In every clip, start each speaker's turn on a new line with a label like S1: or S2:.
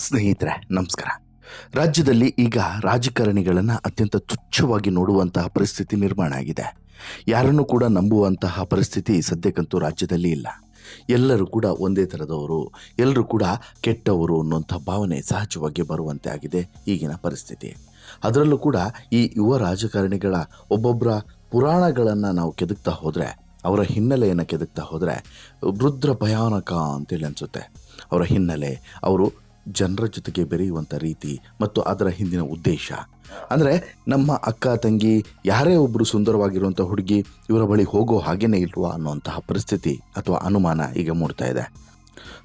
S1: ಸ್ನೇಹಿತರೆ, ನಮಸ್ಕಾರ. ರಾಜ್ಯದಲ್ಲಿ ಈಗ ರಾಜಕಾರಣಿಗಳನ್ನು ಅತ್ಯಂತ ತುಚ್ಛವಾಗಿ ನೋಡುವಂತಹ ಪರಿಸ್ಥಿತಿ ನಿರ್ಮಾಣ ಆಗಿದೆ. ಯಾರನ್ನು ಕೂಡ ನಂಬುವಂತಹ ಪರಿಸ್ಥಿತಿ ಸದ್ಯಕ್ಕಂತೂ ರಾಜ್ಯದಲ್ಲಿ ಇಲ್ಲ. ಎಲ್ಲರೂ ಕೂಡ ಒಂದೇ ಥರದವರು, ಎಲ್ಲರೂ ಕೂಡ ಕೆಟ್ಟವರು ಅನ್ನುವಂಥ ಭಾವನೆ ಸಹಜವಾಗಿ ಬರುವಂತೆ ಆಗಿದೆ ಈಗಿನ ಪರಿಸ್ಥಿತಿ. ಅದರಲ್ಲೂ ಕೂಡ ಈ ಯುವ ರಾಜಕಾರಣಿಗಳ ಒಬ್ಬೊಬ್ಬರ ಪುರಾಣಗಳನ್ನು ನಾವು ಕೆದಕ್ತಾ ಹೋದರೆ, ಅವರ ಹಿನ್ನೆಲೆಯನ್ನು ಕೆದಕ್ತಾ ಹೋದರೆ ರುದ್ರ ಭಯಾನಕ ಅಂತೇಳಿ ಅನಿಸುತ್ತೆ. ಅವರ ಹಿನ್ನೆಲೆ, ಅವರು ಜನರ ಜೊತೆಗೆ ಬೆರೆಯುವಂಥ ರೀತಿ ಮತ್ತು ಅದರ ಹಿಂದಿನ ಉದ್ದೇಶ. ಅಂದರೆ ನಮ್ಮ ಅಕ್ಕ, ತಂಗಿ, ಯಾರೇ ಒಬ್ಬರು ಸುಂದರವಾಗಿರುವಂಥ ಹುಡುಗಿ ಇವರ ಬಳಿ ಹೋಗೋ ಹಾಗೇನೇ ಇಲ್ವಾ ಅನ್ನುವಂತಹ ಪರಿಸ್ಥಿತಿ ಅಥವಾ ಅನುಮಾನ ಈಗ ಮೂಡ್ತಾ ಇದೆ.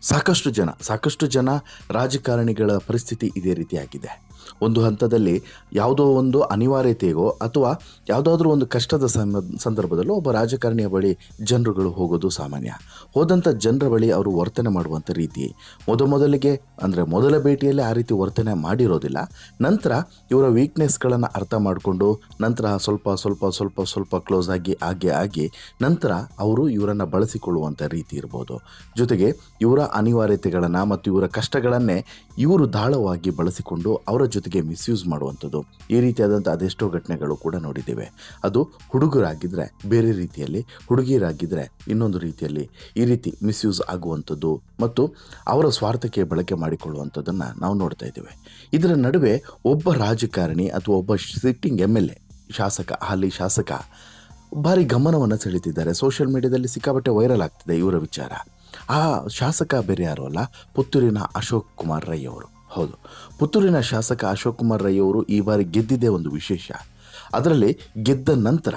S1: ಸಾಕಷ್ಟು ಜನ ಸಾಕಷ್ಟು ಜನ ರಾಜಕಾರಣಿಗಳ ಪರಿಸ್ಥಿತಿ ಇದೇ ರೀತಿಯಾಗಿದೆ. ಒಂದು ಹಂತದಲ್ಲಿ ಯಾವುದೋ ಒಂದು ಅನಿವಾರ್ಯತೆಗೋ ಅಥವಾ ಯಾವುದಾದ್ರೂ ಒಂದು ಕಷ್ಟದ ಸಂದರ್ಭದಲ್ಲೂ ಒಬ್ಬ ರಾಜಕಾರಣಿಯ ಬಳಿ ಜನರುಗಳು ಹೋಗೋದು ಸಾಮಾನ್ಯ. ಹೋದಂಥ ಜನರ ಬಳಿ ಅವರು ವರ್ತನೆ ಮಾಡುವಂಥ ರೀತಿ. ಮೊದಮೊದಲಿಗೆ ಅಂದರೆ ಮೊದಲ ಭೇಟಿಯಲ್ಲಿ ಆ ರೀತಿ ವರ್ತನೆ ಮಾಡಿರೋದಿಲ್ಲ. ನಂತರ ಇವರ ವೀಕ್ನೆಸ್ಗಳನ್ನು ಅರ್ಥ ಮಾಡಿಕೊಂಡು ನಂತರ ಸ್ವಲ್ಪ ಸ್ವಲ್ಪ ಸ್ವಲ್ಪ ಸ್ವಲ್ಪ ಕ್ಲೋಸ್ ಆಗಿ ಹಾಗೆ ಆಗಿ ನಂತರ ಅವರು ಇವರನ್ನು ಬಳಸಿಕೊಳ್ಳುವಂಥ ರೀತಿ ಇರ್ಬೋದು. ಜೊತೆಗೆ ಇವರ ಅನಿವಾರ್ಯತೆಗಳನ್ನು ಮತ್ತು ಇವರ ಕಷ್ಟಗಳನ್ನೇ ಇವರು ದಾಳವಾಗಿ ಬಳಸಿಕೊಂಡು ಅವರ ಜೊತೆಗೆ ಮಿಸ್ಯೂಸ್ ಮಾಡುವಂಥದ್ದು. ಈ ರೀತಿಯಾದಂಥ ಅದೆಷ್ಟೋ ಘಟನೆಗಳು ಕೂಡ ನೋಡಿದ್ದೇವೆ. ಅದು ಹುಡುಗರಾಗಿದ್ದರೆ ಬೇರೆ ರೀತಿಯಲ್ಲಿ ಹುಡುಗಿಯರಾಗಿದ್ದರೆ ಇನ್ನೊಂದು ರೀತಿಯಲ್ಲಿ ಈ ರೀತಿ ಮಿಸ್ಯೂಸ್ ಆಗುವಂಥದ್ದು ಮತ್ತು ಅವರ ಸ್ವಾರ್ಥಕ್ಕೆ ಬಳಕೆ ಮಾಡಿಕೊಳ್ಳುವಂಥದ್ದನ್ನು ನಾವು ನೋಡ್ತಾ ಇದ್ದೇವೆ. ಇದರ ನಡುವೆ ಒಬ್ಬ ರಾಜಕಾರಣಿ ಅಥವಾ ಒಬ್ಬ ಸಿಟ್ಟಿಂಗ್ ಎಂ ಎಲ್ ಎ, ಶಾಸಕ, ಹಾಲಿ ಶಾಸಕ ಭಾರಿ ಗಮನವನ್ನು ಸೆಳೀತಿದ್ದಾರೆ ಸೋಷಿಯಲ್ ಮೀಡಿಯಾದಲ್ಲಿ ಸಿಕ್ಕಾಪಟ್ಟೆ ವೈರಲ್ ಆಗ್ತಿದೆ ಇವರ ವಿಚಾರ. ಆ ಶಾಸಕ ಬೇರೆ ಯಾರು ಅಲ್ಲ, ಪುತ್ತೂರಿನ ಅಶೋಕ್ ಕುಮಾರ್ ರೈ ಅವರು. ಹೌದು. ಪುತ್ತೂರಿನ ಶಾಸಕ ಅಶೋಕ್ ಕುಮಾರ್ ರೈ ಅವರು ಈ ಬಾರಿ ಗೆದ್ದಿದ್ದೇ ಒಂದು ವಿಶೇಷ. ಅದರಲ್ಲಿ ಗೆದ್ದ ನಂತರ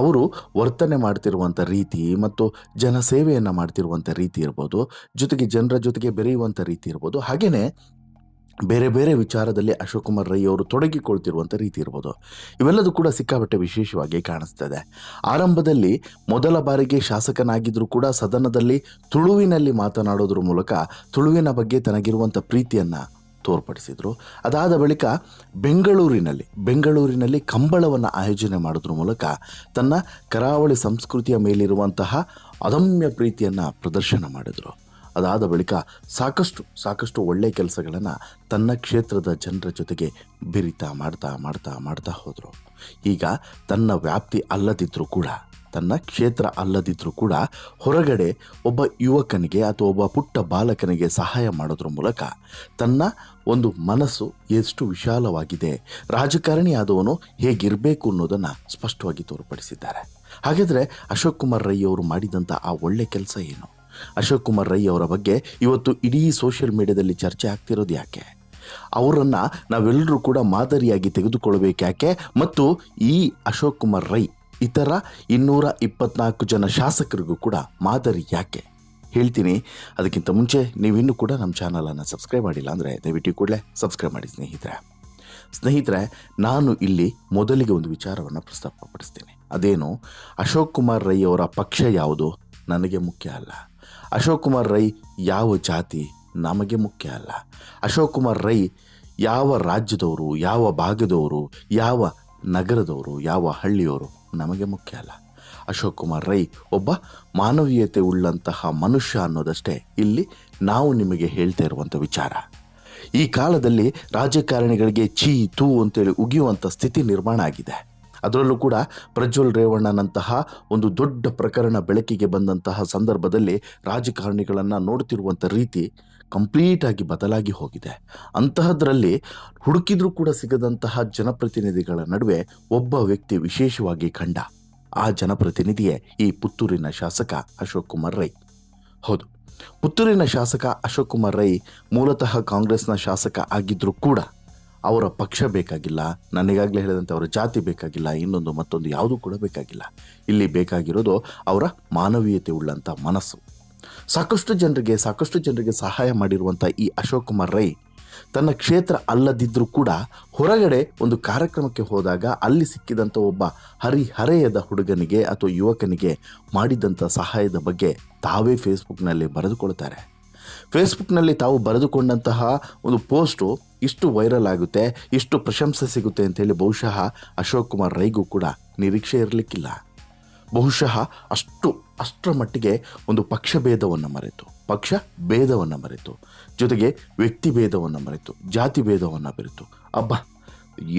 S1: ಅವರು ವರ್ತನೆ ಮಾಡ್ತಿರುವಂಥ ರೀತಿ ಮತ್ತು ಜನಸೇವೆಯನ್ನು ಮಾಡ್ತಿರುವಂಥ ರೀತಿ ಇರ್ಬೋದು, ಜೊತೆಗೆ ಜನರ ಜೊತೆಗೆ ಬೆರೆಯುವಂಥ ರೀತಿ ಇರ್ಬೋದು ಹಾಗೆಯೇ ಬೇರೆ ಬೇರೆ ವಿಚಾರದಲ್ಲಿ ಅಶೋಕ್ ಕುಮಾರ್ ರೈ ಅವರು ತೊಡಗಿಕೊಳ್ತಿರುವಂಥ ರೀತಿ ಇರ್ಬೋದು. ಇವೆಲ್ಲದೂ ಕೂಡ ಸಿಕ್ಕಾಪಟ್ಟೆ ವಿಶೇಷವಾಗಿ ಕಾಣಿಸ್ತದೆ. ಆರಂಭದಲ್ಲಿ ಮೊದಲ ಬಾರಿಗೆ ಶಾಸಕನಾಗಿದ್ದರೂ ಕೂಡ ಸದನದಲ್ಲಿ ತುಳುವಿನಲ್ಲಿ ಮಾತನಾಡೋದ್ರ ಮೂಲಕ ತುಳುವಿನ ಬಗ್ಗೆ ತನಗಿರುವಂಥ ಪ್ರೀತಿಯನ್ನು ತೋರ್ಪಡಿಸಿದರು. ಅದಾದ ಬಳಿಕ ಬೆಂಗಳೂರಿನಲ್ಲಿ ಬೆಂಗಳೂರಿನಲ್ಲಿ ಕಂಬಳವನ್ನು ಆಯೋಜನೆ ಮಾಡೋದ್ರ ಮೂಲಕ ತನ್ನ ಕರಾವಳಿ ಸಂಸ್ಕೃತಿಯ ಮೇಲಿರುವಂತಹ ಅದಮ್ಯ ಪ್ರೀತಿಯನ್ನು ಪ್ರದರ್ಶನ ಮಾಡಿದರು. ಅದಾದ ಬಳಿಕ ಸಾಕಷ್ಟು ಸಾಕಷ್ಟು ಒಳ್ಳೆಯ ಕೆಲಸಗಳನ್ನು ತನ್ನ ಕ್ಷೇತ್ರದ ಜನರ ಜೊತೆಗೆ ಬಿರಿತಾ ಮಾಡ್ತಾ ಮಾಡ್ತಾ ಮಾಡ್ತಾ ಹೋದರು. ಈಗ ತನ್ನ ವ್ಯಾಪ್ತಿ ಅಲ್ಲದಿದ್ದರೂ ಕೂಡ ತನ್ನ ಕ್ಷೇತ್ರ ಅಲ್ಲದಿದ್ದರೂ ಕೂಡ ಹೊರಗಡೆ ಒಬ್ಬ ಯುವಕನಿಗೆ ಅಥವಾ ಒಬ್ಬ ಪುಟ್ಟ ಬಾಲಕನಿಗೆ ಸಹಾಯ ಮಾಡೋದ್ರ ಮೂಲಕ ತನ್ನ ಒಂದು ಮನಸ್ಸು ಎಷ್ಟು ವಿಶಾಲವಾಗಿದೆ, ರಾಜಕಾರಣಿ ಆದವನು ಹೇಗಿರಬೇಕು ಅನ್ನೋದನ್ನು ಸ್ಪಷ್ಟವಾಗಿ ತೋರ್ಪಡಿಸಿದ್ದಾರೆ. ಹಾಗಿದ್ರೆ ಅಶೋಕ್ ಕುಮಾರ್ ರೈ ಅವರು ಮಾಡಿದಂಥ ಆ ಒಳ್ಳೆ ಕೆಲಸ ಏನು? ಅಶೋಕ್ ಕುಮಾರ್ ರೈ ಅವರ ಬಗ್ಗೆ ಇವತ್ತು ಇಡೀ ಸೋಷಿಯಲ್ ಮೀಡಿಯಾದಲ್ಲಿ ಚರ್ಚೆ ಆಗ್ತಿರೋದು ಯಾಕೆ? ಅವರನ್ನು ನಾವೆಲ್ಲರೂ ಕೂಡ ಮಾದರಿಯಾಗಿ ತೆಗೆದುಕೊಳ್ಬೇಕು ಯಾಕೆ? ಮತ್ತು ಈ ಅಶೋಕ್ ಕುಮಾರ್ ರೈ ಇತರ ಇನ್ನೂರ ಇಪ್ಪತ್ನಾಲ್ಕು ಜನ ಶಾಸಕರಿಗೂ ಕೂಡ ಮಾದರಿ ಯಾಕೆ? ಹೇಳ್ತೀನಿ. ಅದಕ್ಕಿಂತ ಮುಂಚೆ ನೀವಿನ್ನೂ ಕೂಡ ನಮ್ಮ ಚಾನಲನ್ನು ಸಬ್ಸ್ಕ್ರೈಬ್ ಮಾಡಿಲ್ಲ ಅಂದರೆ ದಯವಿಟ್ಟು ಕೂಡಲೇ ಸಬ್ಸ್ಕ್ರೈಬ್ ಮಾಡಿ ಸ್ನೇಹಿತರೆ. ಸ್ನೇಹಿತರೆ, ನಾನು ಇಲ್ಲಿ ಮೊದಲಿಗೆ ಒಂದು ವಿಚಾರವನ್ನು ಪ್ರಸ್ತಾಪಪಡಿಸ್ತೀನಿ. ಅದೇನು? ಅಶೋಕ್ ಕುಮಾರ್ ರೈ ಅವರ ಪಕ್ಷ ಯಾವುದು? ನನಗೆ ಮುಖ್ಯ ಅಲ್ಲ. ಅಶೋಕ್ ಕುಮಾರ್ ರೈ ಯಾವ ಜಾತಿ? ನಮಗೆ ಮುಖ್ಯ ಅಲ್ಲ. ಅಶೋಕ್ ಕುಮಾರ್ ರೈ ಯಾವ ರಾಜ್ಯದವರು, ಯಾವ ಭಾಗದವರು, ಯಾವ ನಗರದವರು, ಯಾವ ಹಳ್ಳಿಯವರು? ನಮಗೆ ಮುಖ್ಯ ಅಲ್ಲ. ಅಶೋಕ್ ಕುಮಾರ್ ರೈ ಒಬ್ಬ ಮಾನವೀಯತೆ ಉಳ್ಳಂತಹ ಮನುಷ್ಯ ಅನ್ನೋದಷ್ಟೇ ಇಲ್ಲಿ ನಾವು ನಿಮಗೆ ಹೇಳ್ತಾ ಇರುವಂಥ ವಿಚಾರ. ಈ ಕಾಲದಲ್ಲಿ ರಾಜಕಾರಣಿಗಳಿಗೆ ಚೀ, ತೂ ಅಂತೇಳಿ ಉಗಿಯುವಂಥ ಸ್ಥಿತಿ ನಿರ್ಮಾಣ ಆಗಿದೆ. ಅದರಲ್ಲೂ ಕೂಡ ಪ್ರಜ್ವಲ್ ರೇವಣ್ಣನಂತಹ ಒಂದು ದೊಡ್ಡ ಪ್ರಕರಣ ಬೆಳಕಿಗೆ ಬಂದಂತಹ ಸಂದರ್ಭದಲ್ಲಿ ರಾಜಕಾರಣಿಗಳನ್ನು ನೋಡ್ತಿರುವಂಥ ರೀತಿ ಕಂಪ್ಲೀಟಾಗಿ ಬದಲಾಗಿ ಹೋಗಿದೆ. ಅಂತಹದ್ರಲ್ಲಿ ಹುಡುಕಿದ್ರೂ ಕೂಡ ಸಿಗದಂತಹ ಜನಪ್ರತಿನಿಧಿಗಳ ನಡುವೆ ಒಬ್ಬ ವ್ಯಕ್ತಿ ವಿಶೇಷವಾಗಿ ಕಂಡ ಆ ಜನಪ್ರತಿನಿಧಿಯೇ ಈ ಪುತ್ತೂರಿನ ಶಾಸಕ ಅಶೋಕ್ ಕುಮಾರ್ ರೈ. ಹೌದು, ಪುತ್ತೂರಿನ ಶಾಸಕ ಅಶೋಕ್ ಕುಮಾರ್ ರೈ ಮೂಲತಃ ಕಾಂಗ್ರೆಸ್ನ ಶಾಸಕ ಆಗಿದ್ದರೂ ಕೂಡ ಅವರ ಪಕ್ಷ ಬೇಕಾಗಿಲ್ಲ, ನನಗಾಗಲೇ ಹೇಳಿದಂತೆ ಅವರ ಜಾತಿ ಬೇಕಾಗಿಲ್ಲ, ಇನ್ನೊಂದು ಮತ್ತೊಂದು ಯಾವುದೂ ಕೂಡ ಬೇಕಾಗಿಲ್ಲ. ಇಲ್ಲಿ ಬೇಕಾಗಿರೋದು ಅವರ ಮಾನವೀಯತೆ ಉಳ್ಳಂಥ ಮನಸ್ಸು. ಸಾಕಷ್ಟು ಜನರಿಗೆ ಸಾಕಷ್ಟು ಜನರಿಗೆ ಸಹಾಯ ಮಾಡಿರುವಂಥ ಈ ಅಶೋಕ್ ಕುಮಾರ್ ರೈ, ತನ್ನ ಕ್ಷೇತ್ರ ಅಲ್ಲದಿದ್ದರೂ ಕೂಡ ಹೊರಗಡೆ ಒಂದು ಕಾರ್ಯಕ್ರಮಕ್ಕೆ ಹೋದಾಗ ಅಲ್ಲಿ ಸಿಕ್ಕಿದಂಥ ಒಬ್ಬ ಹರಿಹರೆಯದ ಹುಡುಗನಿಗೆ ಅಥವಾ ಯುವಕನಿಗೆ ಮಾಡಿದಂಥ ಸಹಾಯದ ಬಗ್ಗೆ ತಾವೇ ಫೇಸ್ಬುಕ್ನಲ್ಲಿ ಬರೆದುಕೊಳ್ತಾರೆ. ಫೇಸ್ಬುಕ್ನಲ್ಲಿ ತಾವು ಬರೆದುಕೊಂಡಂತಹ ಒಂದು ಪೋಸ್ಟು ಇಷ್ಟು ವೈರಲ್ ಆಗುತ್ತೆ, ಇಷ್ಟು ಪ್ರಶಂಸೆ ಸಿಗುತ್ತೆ ಅಂತೇಳಿ ಬಹುಶಃ ಅಶೋಕ್ ಕುಮಾರ್ ರೈಗೂ ಕೂಡ ನಿರೀಕ್ಷೆ ಇರಲಿಕ್ಕಿಲ್ಲ. ಬಹುಶಃ ಅಷ್ಟು, ಅಷ್ಟರ ಮಟ್ಟಿಗೆ ಒಂದು ಪಕ್ಷ ಭೇದವನ್ನು ಮರೆತು, ಪಕ್ಷ ಭೇದವನ್ನು ಮರೆತು, ಜೊತೆಗೆ ವ್ಯಕ್ತಿ ಭೇದವನ್ನು ಮರೆತು, ಜಾತಿ ಭೇದವನ್ನು ಮರೆತು. ಅಬ್ಬ,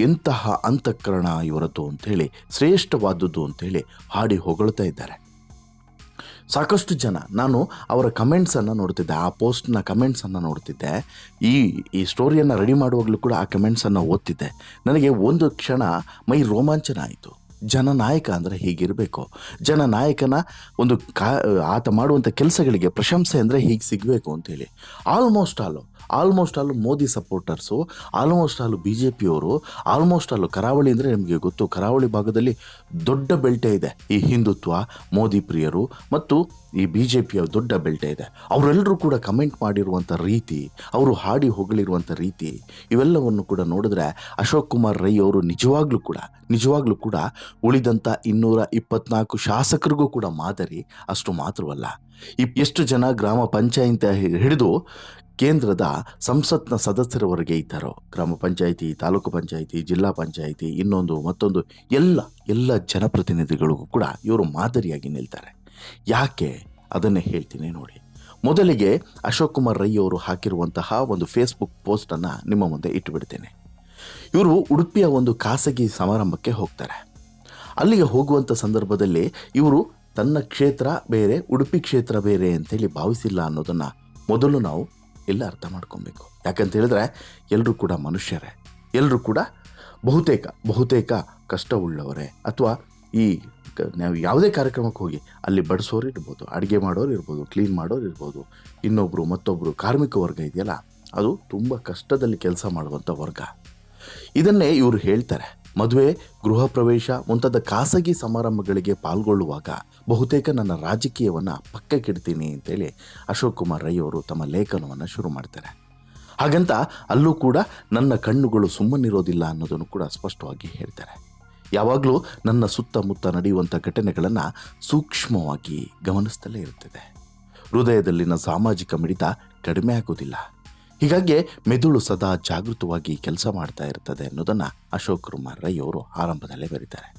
S1: ಎಂತಹ ಅಂತಃಕರಣ ಇವರದ್ದು ಅಂಥೇಳಿ, ಶ್ರೇಷ್ಠವಾದದ್ದು ಅಂಥೇಳಿ ಹಾಡಿ ಹೊಗಳ್ತಾ ಇದ್ದಾರೆ. ಸಾಕಷ್ಟು ಜನ. ನಾನು ಅವರ ಕಮೆಂಟ್ಸನ್ನು ನೋಡ್ತಿದ್ದೆ. ಆ ಪೋಸ್ಟ್ನ ಕಮೆಂಟ್ಸನ್ನು ನೋಡ್ತಿದ್ದೆ. ಈ ಈ ಸ್ಟೋರಿಯನ್ನು ರೆಡಿ ಮಾಡುವಾಗಲೂ ಕೂಡ ಆ ಕಮೆಂಟ್ಸನ್ನು ಓದ್ತಿದ್ದೆ. ನನಗೆ ಒಂದು ಕ್ಷಣ ಮೈ ರೋಮಾಂಚನ ಆಯಿತು. ಜನನಾಯಕ ಅಂದರೆ ಹೀಗಿರಬೇಕು? ಜನನಾಯಕನ ಒಂದು ಕಾ, ಆತ ಮಾಡುವಂಥ ಕೆಲಸಗಳಿಗೆ ಪ್ರಶಂಸೆ ಅಂದರೆ ಹೀಗೆ ಸಿಗಬೇಕು ಅಂತೇಳಿ almost all almost all Modi supporters almost all B J ಪಿಯವರು ಆಲ್ಮೋಸ್ಟ್ ಆಲು ಕರಾವಳಿ ಅಂದರೆ ನಿಮಗೆ ಗೊತ್ತು, ಕರಾವಳಿ ಭಾಗದಲ್ಲಿ ದೊಡ್ಡ ಬೆಲ್ಟೆ ಇದೆ ಈ ಹಿಂದುತ್ವ, ಮೋದಿ ಪ್ರಿಯರು ಮತ್ತು ಈ ಬಿ ಜೆ ಪಿಯ ದೊಡ್ಡ ಬೆಲ್ಟೆ ಇದೆ. ಅವರೆಲ್ಲರೂ ಕೂಡ ಕಮೆಂಟ್ ಮಾಡಿರುವಂಥ ರೀತಿ, ಅವರು ಹಾಡಿ ಹೊಗಳಿರುವಂಥ ರೀತಿ, ಇವೆಲ್ಲವನ್ನು ಕೂಡ ನೋಡಿದ್ರೆ ಅಶೋಕ್ ಕುಮಾರ್ ರೈ ಅವರು ನಿಜವಾಗ್ಲೂ ಕೂಡ ನಿಜವಾಗ್ಲೂ ಕೂಡ ಉಳಿದಂಥ ಇನ್ನೂರ ಇಪ್ಪತ್ನಾಲ್ಕು ಶಾಸಕರಿಗೂ ಕೂಡ ಮಾದರಿ, ಅಷ್ಟು ಮಾತ್ರವಲ್ಲ. ಎಷ್ಟು ಜನ ಗ್ರಾಮ ಪಂಚಾಯತ್ ಹಿಡಿದು ಕೇಂದ್ರದ ಸಂಸತ್ನ ಸದಸ್ಯರವರೆಗೆ ಇದ್ದಾರೋ, ಗ್ರಾಮ ಪಂಚಾಯಿತಿ, ತಾಲೂಕು ಪಂಚಾಯಿತಿ, ಜಿಲ್ಲಾ ಪಂಚಾಯಿತಿ, ಇನ್ನೊಂದು ಮತ್ತೊಂದು, ಎಲ್ಲ ಎಲ್ಲ ಜನಪ್ರತಿನಿಧಿಗಳಿಗೂ ಕೂಡ ಇವರು ಮಾದರಿಯಾಗಿ ನಿಲ್ತಾರೆ. ಯಾಕೆ ಅದನ್ನೇ ಹೇಳ್ತೀನಿ ನೋಡಿ. ಮೊದಲಿಗೆ ಅಶೋಕ್ ಕುಮಾರ್ ರೈ ಅವರು ಹಾಕಿರುವಂತಹ ಒಂದು ಫೇಸ್ಬುಕ್ ಪೋಸ್ಟನ್ನು ನಿಮ್ಮ ಮುಂದೆ ಇಟ್ಟುಬಿಡ್ತೇನೆ. ಇವರು ಉಡುಪಿಯ ಒಂದು ಖಾಸಗಿ ಸಮಾರಂಭಕ್ಕೆ ಹೋಗ್ತಾರೆ. ಅಲ್ಲಿಗೆ ಹೋಗುವಂಥ ಸಂದರ್ಭದಲ್ಲಿ ಇವರು ತನ್ನ ಕ್ಷೇತ್ರ ಬೇರೆ, ಉಡುಪಿ ಕ್ಷೇತ್ರ ಬೇರೆ ಅಂತೇಳಿ ಭಾವಿಸಿಲ್ಲ ಅನ್ನೋದನ್ನು ಮೊದಲು ನಾವು ಎಲ್ಲ ಅರ್ಥ ಮಾಡ್ಕೊಬೇಕು. ಯಾಕಂತ ಹೇಳಿದ್ರೆ ಎಲ್ಲರೂ ಕೂಡ ಮನುಷ್ಯರೇ. ಎಲ್ಲರೂ ಕೂಡ ಬಹುತೇಕ ಬಹುತೇಕ ಕಷ್ಟವುಳ್ಳವರೇ. ಅಥವಾ ಈ ನಾವು ಯಾವುದೇ ಕಾರ್ಯಕ್ರಮಕ್ಕೆ ಹೋಗಿ ಅಲ್ಲಿ ಬಡಿಸೋರು ಇರ್ಬೋದು, ಅಡುಗೆ ಮಾಡೋರು ಇರ್ಬೋದು ಕ್ಲೀನ್ ಮಾಡೋರು ಇರ್ಬೋದು ಇನ್ನೊಬ್ಬರು ಮತ್ತೊಬ್ಬರು ಕಾರ್ಮಿಕ ವರ್ಗ ಇದೆಯಲ್ಲ, ಅದು ತುಂಬ ಕಷ್ಟದಲ್ಲಿ ಕೆಲಸ ಮಾಡುವಂಥ ವರ್ಗ. ಇದನ್ನೇ ಇವರು ಹೇಳ್ತಾರೆ. ಮದುವೆ, ಗೃಹ ಪ್ರವೇಶ ಮುಂತಾದ ಖಾಸಗಿ ಸಮಾರಂಭಗಳಿಗೆ ಪಾಲ್ಗೊಳ್ಳುವಾಗ ಬಹುತೇಕ ನನ್ನ ರಾಜಕೀಯವನ್ನು ಪಕ್ಕಕ್ಕಿಡ್ತೀನಿ ಅಂತೇಳಿ ಅಶೋಕ್ ಕುಮಾರ್ ರೈ ಅವರು ತಮ್ಮ ಲೇಖನವನ್ನು ಶುರು ಮಾಡ್ತಾರೆ. ಹಾಗಂತ ಅಲ್ಲೂ ಕೂಡ ನನ್ನ ಕಣ್ಣುಗಳು ಸುಮ್ಮನಿರೋದಿಲ್ಲ ಅನ್ನೋದನ್ನು ಕೂಡ ಸ್ಪಷ್ಟವಾಗಿ ಹೇಳ್ತಾರೆ. ಯಾವಾಗಲೂ ನನ್ನ ಸುತ್ತಮುತ್ತ ನಡೆಯುವಂಥ ಘಟನೆಗಳನ್ನು ಸೂಕ್ಷ್ಮವಾಗಿ ಗಮನಿಸ್ತಲೇ ಇರುತ್ತದೆ. ಹೃದಯದಲ್ಲಿನ ಸಾಮಾಜಿಕ ಮಿಡಿತ ಕಡಿಮೆ ಆಗೋದಿಲ್ಲ ಹೀಗಾಗಿ ಮೆದುಳು ಸದಾ ಜಾಗೃತವಾಗಿ ಕೆಲಸ ಮಾಡ್ತಾ ಇರ್ತದೆ ಅನ್ನೋದನ್ನು ಅಶೋಕ್ ಕುಮಾರ್ ರೈ ಅವರು ಆರಂಭದಲ್ಲೇ ಬರೀತಾರೆ.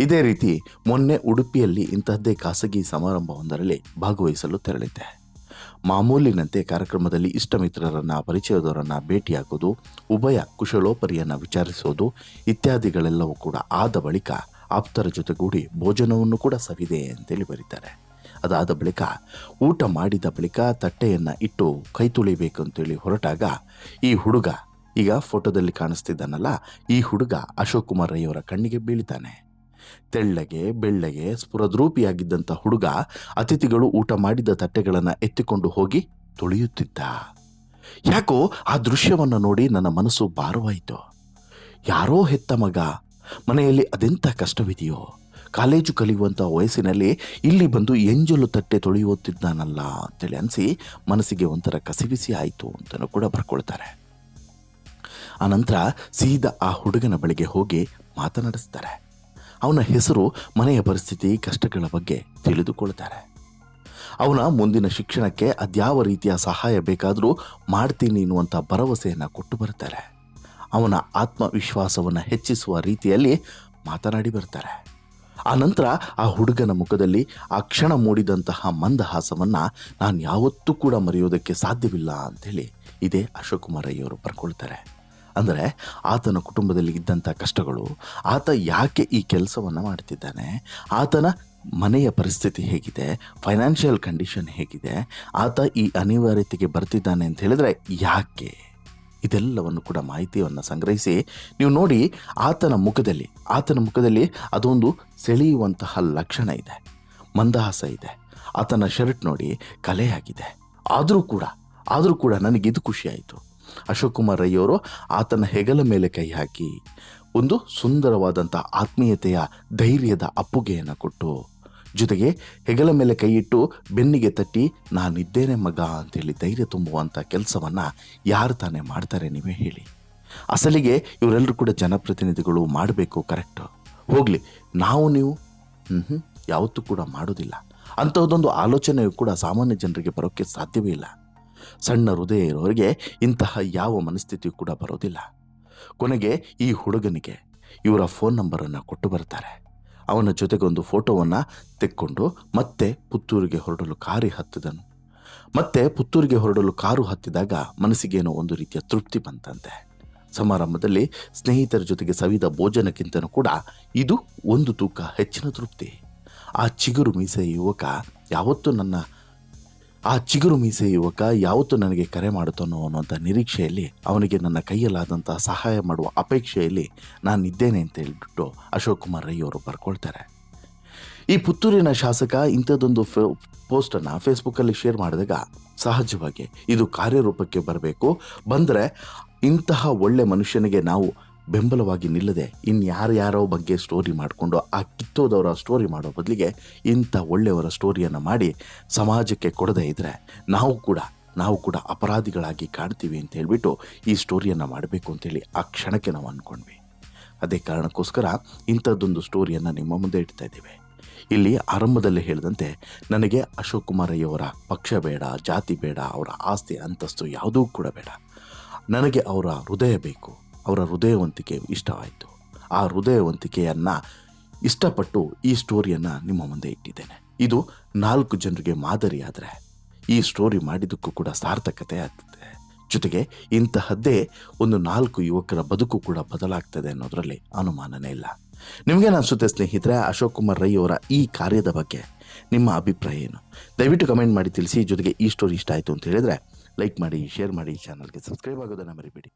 S1: ಇದೇ ರೀತಿ ಮೊನ್ನೆ ಉಡುಪಿಯಲ್ಲಿ ಇಂತಹದ್ದೇ ಖಾಸಗಿ ಸಮಾರಂಭವೊಂದರಲ್ಲಿ ಭಾಗವಹಿಸಲು ತೆರಳಿದ್ದೆ. ಮಾಮೂಲಿನಂತೆ ಕಾರ್ಯಕ್ರಮದಲ್ಲಿ ಇಷ್ಟ ಮಿತ್ರರನ್ನು ಪರಿಚಯದವರನ್ನು ಭೇಟಿಯಾಗೋದು, ಉಭಯ ಕುಶಲೋಪರಿಯನ್ನು ವಿಚಾರಿಸೋದು ಇತ್ಯಾದಿಗಳೆಲ್ಲವೂ ಕೂಡ ಆದ ಬಳಿಕ ಆಪ್ತರ ಜೊತೆಗೂಡಿ ಭೋಜನವನ್ನು ಕೂಡ ಸವಿದೆ ಅಂತೇಳಿ ಬರೀತಾರೆ. ಅದಾದ ಬಳಿಕ ಊಟ ಮಾಡಿದ ಬಳಿಕ ತಟ್ಟೆಯನ್ನು ಇಟ್ಟು ಕೈ ತುಳಿಬೇಕು ಅಂತೇಳಿ ಹೊರಟಾಗ ಈ ಹುಡುಗ, ಈಗ ಫೋಟೋದಲ್ಲಿ ಕಾಣಿಸ್ತಿದ್ದಾನಲ್ಲ, ಈ ಹುಡುಗ ಅಶೋಕ್ ಕುಮಾರ್ ರೈ ಅವರ ಕಣ್ಣಿಗೆ ಬೀಳ್ತಾನೆ ತೆಳ್ಳಗೆ, ಬೆಳ್ಳಗೆ, ಸ್ಫುರದ್ರೂಪಿಯಾಗಿದ್ದಂಥ ಹುಡುಗ ಅತಿಥಿಗಳು ಊಟ ಮಾಡಿದ ತಟ್ಟೆಗಳನ್ನು ಎತ್ತಿಕೊಂಡು ಹೋಗಿ ತೊಳೆಯುತ್ತಿದ್ದ. ಯಾಕೋ ಆ ದೃಶ್ಯವನ್ನು ನೋಡಿ ನನ್ನ ಮನಸ್ಸು ಭಾರವಾಯಿತು. ಯಾರೋ ಹೆತ್ತ ಮಗ, ಮನೆಯಲ್ಲಿ ಅದೆಂಥ ಕಷ್ಟವಿದೆಯೋ, ಕಾಲೇಜು ಕಲಿಯುವಂಥ ವಯಸ್ಸಿನಲ್ಲಿ ಇಲ್ಲಿ ಬಂದು ಎಂಜಲು ತಟ್ಟೆ ತೊಳೆಯುತ್ತಿದ್ದಾನಲ್ಲ ಅಂತೇಳಿ ಅನಿಸಿ ಮನಸ್ಸಿಗೆ ಒಂಥರ ಕಸಿವಿಸಿ ಆಯಿತು ಅಂತಲೂ ಕೂಡ ಬರ್ಕೊಳ್ತಾರೆ. ಆನಂತರ ಸೀದಾ ಆ ಹುಡುಗನ ಬಳಿಗೆ ಹೋಗಿ ಮಾತನಾಡಿಸ್ತಾರೆ. ಅವನ ಹೆಸರು ಮನೆಯ ಪರಿಸ್ಥಿತಿ, ಕಷ್ಟಗಳ ಬಗ್ಗೆ ತಿಳಿದುಕೊಳ್ತಾರೆ. ಅವನ ಮುಂದಿನ ಶಿಕ್ಷಣಕ್ಕೆ ಅದ್ಯಾವ ರೀತಿಯ ಸಹಾಯ ಬೇಕಾದರೂ ಮಾಡ್ತೀನಿ ಎನ್ನುವಂಥ ಭರವಸೆಯನ್ನು ಕೊಟ್ಟು ಬರ್ತಾರೆ. ಅವನ ಆತ್ಮವಿಶ್ವಾಸವನ್ನು ಹೆಚ್ಚಿಸುವ ರೀತಿಯಲ್ಲಿ ಮಾತನಾಡಿ ಬರ್ತಾರೆ. ಆ ನಂತರ ಆ ಹುಡುಗನ ಮುಖದಲ್ಲಿ ಆ ಕ್ಷಣ ಮೂಡಿದಂತಹ ಮಂದಹಾಸವನ್ನು ನಾನು ಯಾವತ್ತೂ ಕೂಡ ಮರೆಯೋದಕ್ಕೆ ಸಾಧ್ಯವಿಲ್ಲ ಅಂಥೇಳಿ ಇದೇ ಅಶೋಕ್ ಕುಮಾರ್ ರೈಯವರು ಬರ್ಕೊಳ್ತಾರೆ. ಅಂದರೆ ಆತನ ಕುಟುಂಬದಲ್ಲಿ ಇದ್ದಂಥ ಕಷ್ಟಗಳು, ಆತ ಯಾಕೆ ಈ ಕೆಲಸವನ್ನು ಮಾಡ್ತಿದ್ದಾನೆ, ಆತನ ಮನೆಯ ಪರಿಸ್ಥಿತಿ ಹೇಗಿದೆ ಫೈನಾನ್ಷಿಯಲ್ ಕಂಡೀಷನ್ ಹೇಗಿದೆ, ಆತ ಈ ಅನಿವಾರ್ಯತೆಗೆ ಬರ್ತಿದ್ದಾನೆ ಅಂತ ಹೇಳಿದ್ರೆ ಯಾಕೆ? ಇದೆಲ್ಲವನ್ನು ಕೂಡ ಮಾಹಿತಿಯನ್ನು ಸಂಗ್ರಹಿಸಿ ನೀವು ನೋಡಿ ಆತನ ಮುಖದಲ್ಲಿ ಆತನ ಮುಖದಲ್ಲಿ ಅದೊಂದು ಸೆಳೆಯುವಂತಹ ಲಕ್ಷಣ ಇದೆ, ಮಂದಹಾಸ ಇದೆ. ಆತನ ಶರ್ಟ್ ನೋಡಿ ಕಲೆಯಾಗಿದೆ. ಆದರೂ ಕೂಡ ಆದರೂ ಕೂಡ ನನಗಿದು ಖುಷಿಯಾಯಿತು ಅಶೋಕ್ ಕುಮಾರ್ ರೈ ಅವರು ಆತನ ಹೆಗಲ ಮೇಲೆ ಕೈ ಹಾಕಿ ಒಂದು ಸುಂದರವಾದಂಥ ಆತ್ಮೀಯತೆಯ ಧೈರ್ಯದ ಅಪ್ಪುಗೆಯನ್ನು ಕೊಟ್ಟು, ಜೊತೆಗೆ ಹೆಗಲ ಮೇಲೆ ಕೈಯಿಟ್ಟು ಬೆನ್ನಿಗೆ ತಟ್ಟಿ, ನಾನಿದ್ದೇನೆ ಮಗ ಅಂತೇಳಿ ಧೈರ್ಯ ತುಂಬುವಂಥ ಕೆಲಸವನ್ನು ಯಾರು ತಾನೇ ಮಾಡ್ತಾರೆ ನೀವೇ ಹೇಳಿ. ಅಸಲಿಗೆ ಇವರೆಲ್ಲರೂ ಕೂಡ ಜನಪ್ರತಿನಿಧಿಗಳು ಮಾಡಬೇಕು, ಕರೆಕ್ಟು. ಹೋಗಲಿ, ನಾವು ನೀವು ಹ್ಞೂ ಯಾವತ್ತೂ ಕೂಡ ಮಾಡೋದಿಲ್ಲ. ಅಂಥದ್ದೊಂದು ಆಲೋಚನೆಯು ಕೂಡ ಸಾಮಾನ್ಯ ಜನರಿಗೆ ಬರೋಕ್ಕೆ ಸಾಧ್ಯವೇ ಇಲ್ಲ. ಸಣ್ಣ ಹೃದಯ ಇರೋರಿಗೆ ಇಂತಹ ಯಾವ ಮನಸ್ಥಿತಿಯೂ ಕೂಡ ಬರೋದಿಲ್ಲ. ಕೊನೆಗೆ ಈ ಹುಡುಗನಿಗೆ ಇವರ ಫೋನ್ ನಂಬರನ್ನು ಕೊಟ್ಟು ಬರ್ತಾರೆ ಅವನ ಜೊತೆಗೆ ಒಂದು ಫೋಟೋವನ್ನು ತೆಕ್ಕೊಂಡು ಮತ್ತೆ ಪುತ್ತೂರಿಗೆ ಹೊರಡಲು ಕಾರಿ ಹತ್ತಿದನು. ಮತ್ತೆ ಪುತ್ತೂರಿಗೆ ಹೊರಡಲು ಕಾರು ಹತ್ತಿದಾಗ ಮನಸ್ಸಿಗೇನೋ ಒಂದು ರೀತಿಯ ತೃಪ್ತಿ ಬಂತಂತೆ. ಸಮಾರಂಭದಲ್ಲಿ ಸ್ನೇಹಿತರ ಜೊತೆಗೆ ಸವಿದ ಭೋಜನಕ್ಕಿಂತನೂ ಕೂಡ ಇದು ಒಂದು ತೂಕ ಹೆಚ್ಚಿನ ತೃಪ್ತಿ. ಆ ಚಿಗುರು ಮೀಸೆ ಯುವಕ ಯಾವತ್ತೂ ನನ್ನ ಆ ಚಿಗುರು ಮೀಸೆ ಯುವಕ ಯಾವತ್ತು ನನಗೆ ಕರೆ ಮಾಡುತ್ತಾನೋ ಅನ್ನುವಂಥ ನಿರೀಕ್ಷೆಯಲ್ಲಿ ಅವನಿಗೆ ನನ್ನ ಕೈಯಲ್ಲಾದಂಥ ಸಹಾಯ ಮಾಡುವ ಅಪೇಕ್ಷೆಯಲ್ಲಿ ನಾನು ಇದ್ದೇನೆ ಅಂತ ಹೇಳಿಬಿಟ್ಟು ಅಶೋಕ್ ಕುಮಾರ್ ರೈ ಅವರು ಬರ್ಕೊಳ್ತಾರೆ. ಈ ಪುತ್ತೂರಿನ ಶಾಸಕ ಇಂಥದ್ದೊಂದು ಫೇ, ಪೋಸ್ಟನ್ನು ಫೇಸ್ಬುಕ್ಕಲ್ಲಿ ಶೇರ್ ಮಾಡಿದಾಗ ಸಹಜವಾಗಿ ಇದು ಕಾರ್ಯರೂಪಕ್ಕೆ ಬರಬೇಕು. ಬಂದರೆ ಇಂತಹ ಒಳ್ಳೆ ಮನುಷ್ಯನಿಗೆ ನಾವು ಬೆಂಬಲವಾಗಿ ನಿಲ್ಲದೆ ಇನ್ಯಾರ್ಯಾರೋ ಬಗ್ಗೆ ಸ್ಟೋರಿ ಮಾಡಿಕೊಂಡು ಆ ಕಿತ್ತೋದವರ ಸ್ಟೋರಿ ಮಾಡೋ ಬದಲಿಗೆ ಇಂಥ ಒಳ್ಳೆಯವರ ಸ್ಟೋರಿಯನ್ನು ಮಾಡಿ ಸಮಾಜಕ್ಕೆ ಕೊಡದೇ ಇದ್ದರೆ ನಾವು ಕೂಡ ನಾವು ಕೂಡ ಅಪರಾಧಿಗಳಾಗಿ ಕಾಣ್ತೀವಿ ಅಂತ ಹೇಳಿಬಿಟ್ಟು ಈ ಸ್ಟೋರಿಯನ್ನು ಮಾಡಬೇಕು ಅಂತೇಳಿ ಆ ಕ್ಷಣಕ್ಕೆ ನಾವು ಅಂದ್ಕೊಂಡ್ವಿ ಅದೇ ಕಾರಣಕ್ಕೋಸ್ಕರ ಇಂಥದ್ದೊಂದು ಸ್ಟೋರಿಯನ್ನು ನಿಮ್ಮ ಮುಂದೆ ಇಡ್ತಾ ಇದ್ದೀವಿ. ಇಲ್ಲಿ ಆರಂಭದಲ್ಲಿ ಹೇಳಿದಂತೆ ನನಗೆ ಅಶೋಕ್ ಕುಮಾರಯ್ಯವರ ಪಕ್ಷ ಬೇಡ, ಜಾತಿ ಬೇಡ, ಅವರ ಆಸ್ತಿ, ಅಂತಸ್ತು ಯಾವುದೂ ಕೂಡ ಬೇಡ. ನನಗೆ ಅವರ ಹೃದಯ ಬೇಕು. ಅವರ ಹೃದಯವಂತಿಕೆ ಇಷ್ಟವಾಯಿತು ಆ ಹೃದಯವಂತಿಕೆಯನ್ನು ಇಷ್ಟಪಟ್ಟು ಈ ಸ್ಟೋರಿಯನ್ನು ನಿಮ್ಮ ಮುಂದೆ ಇಟ್ಟಿದ್ದೇನೆ. ಇದು ನಾಲ್ಕು ಜನರಿಗೆ ಮಾದರಿಯಾದರೆ ಈ ಸ್ಟೋರಿ ಮಾಡಿದ್ದಕ್ಕೂ ಕೂಡ ಸಾರ್ಥಕತೆ ಆಗ್ತದೆ. ಜೊತೆಗೆ ಇಂತಹದ್ದೇ ಒಂದು ನಾಲ್ಕು ಯುವಕರ ಬದುಕು ಕೂಡ ಬದಲಾಗ್ತದೆ ಅನ್ನೋದರಲ್ಲಿ ಅನುಮಾನನೇ ಇಲ್ಲ. ನಿಮಗೇನು ಅನಿಸುತ್ತೆ ಸ್ನೇಹಿತರೆ, ಅಶೋಕ್ ಕುಮಾರ್ ರೈ ಅವರ ಈ ಕಾರ್ಯದ ಬಗ್ಗೆ ನಿಮ್ಮ ಅಭಿಪ್ರಾಯ ಏನು? ದಯವಿಟ್ಟು ಕಮೆಂಟ್ ಮಾಡಿ ತಿಳಿಸಿ. ಜೊತೆಗೆ ಈ ಸ್ಟೋರಿ ಇಷ್ಟ ಆಯಿತು ಅಂತ ಹೇಳಿದರೆ ಲೈಕ್ ಮಾಡಿ, ಶೇರ್ ಮಾಡಿ ಚಾನಲ್ಗೆ ಸಬ್ಸ್ಕ್ರೈಬ್ ಆಗೋದನ್ನು ಮರಿಬೇಡಿ.